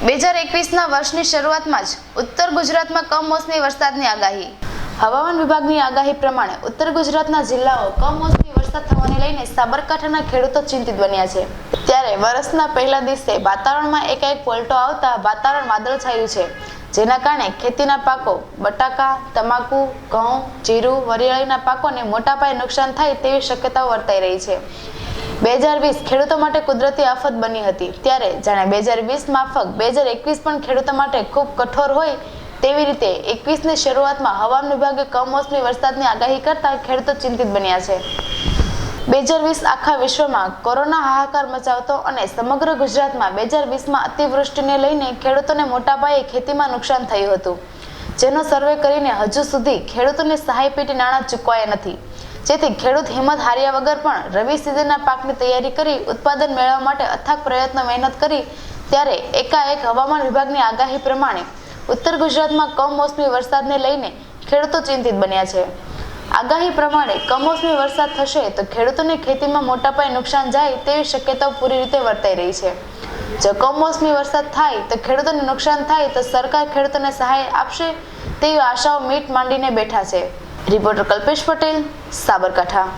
બે હજાર એકવીસના વર્ષની શરૂઆતમાં જ ઉત્તર ગુજરાતમાં કમોસમી વરસાદની આગાહી. હવામાન વિભાગની આગાહી પ્રમાણે ઉત્તર ગુજરાતના જિલ્લાઓ કમોસમી વરસાદ થવાને લઈને સાબરકાંઠાના ખેડૂતો ચિંતિત બન્યા છે. ત્યારે વર્ષના પહેલા દિવસે વાતાવરણમાં એકાએક પલટો આવતા વાતાવરણ વાદળછાયું છે. જેના કારણે ખેતીના પાકો, બટાકા, તમાકુ, ઘઉં, જીરું, વરિયાળીના પાકોને મોટા પાયે નુકસાન થાય તેવી શક્યતાઓ વર્તાઈ રહી છે. બે હજાર વીસ ખેડૂતો માટે કુદરતી આફત બની હતી. ત્યારે જાણે બે હજાર વીસ માફક બે હજાર એકવીસ પણ ખેડૂતો માટે ખૂબ કઠોર હોય તેવી રીતે એકવીસની શરૂઆતમાં હવામાન વિભાગે કમોસમી વરસાદની આગાહી કરતા ખેડૂતો ચિંતિત બન્યા છે. બે હજાર વીસ આખા વિશ્વમાં કોરોના હાહાકાર મચાવતો અને સમગ્ર ગુજરાતમાં બે હજાર વીસમાં અતિવૃષ્ટિને લઈને ખેડૂતોને મોટા પાયે ખેતીમાં નુકસાન થયું હતું. જેનો સર્વે કરીને હજુ સુધી ખેડૂતોને સહાય પેટી નાણાં ચૂકવાયા નથી. જેથી ખેડૂત હિંમત હાર્યા વગર પણ રવિ સિઝનના પાકની તૈયારી કરી ઉત્પાદન મેળવવા માટે અથાગ પ્રયત્ન મહેનત કરી ત્યારે એકાએક હવામાન વિભાગની આગાહી પ્રમાણે ઉત્તર ગુજરાતમાં કમોસમી વરસાદને લઈને ખેડૂતો ચિંતિત બન્યા છે. આગાહી પ્રમાણે કમોસમી વરસાદ થશે તો ખેડૂતોને ખેતીમાં મોટા પાયે નુકસાન જાય તેવી શક્યતાઓ પૂરી રીતે વર્તાઈ રહી છે. જો કમોસમી વરસાદ થાય તો ખેડૂતોને નુકસાન થાય તો સરકાર ખેડૂતોને સહાય આપશે તેવી આશાઓ મીટ માંડીને બેઠા છે. રિપોર્ટર કલ્પેશ પટેલ, સાબરકાંઠા.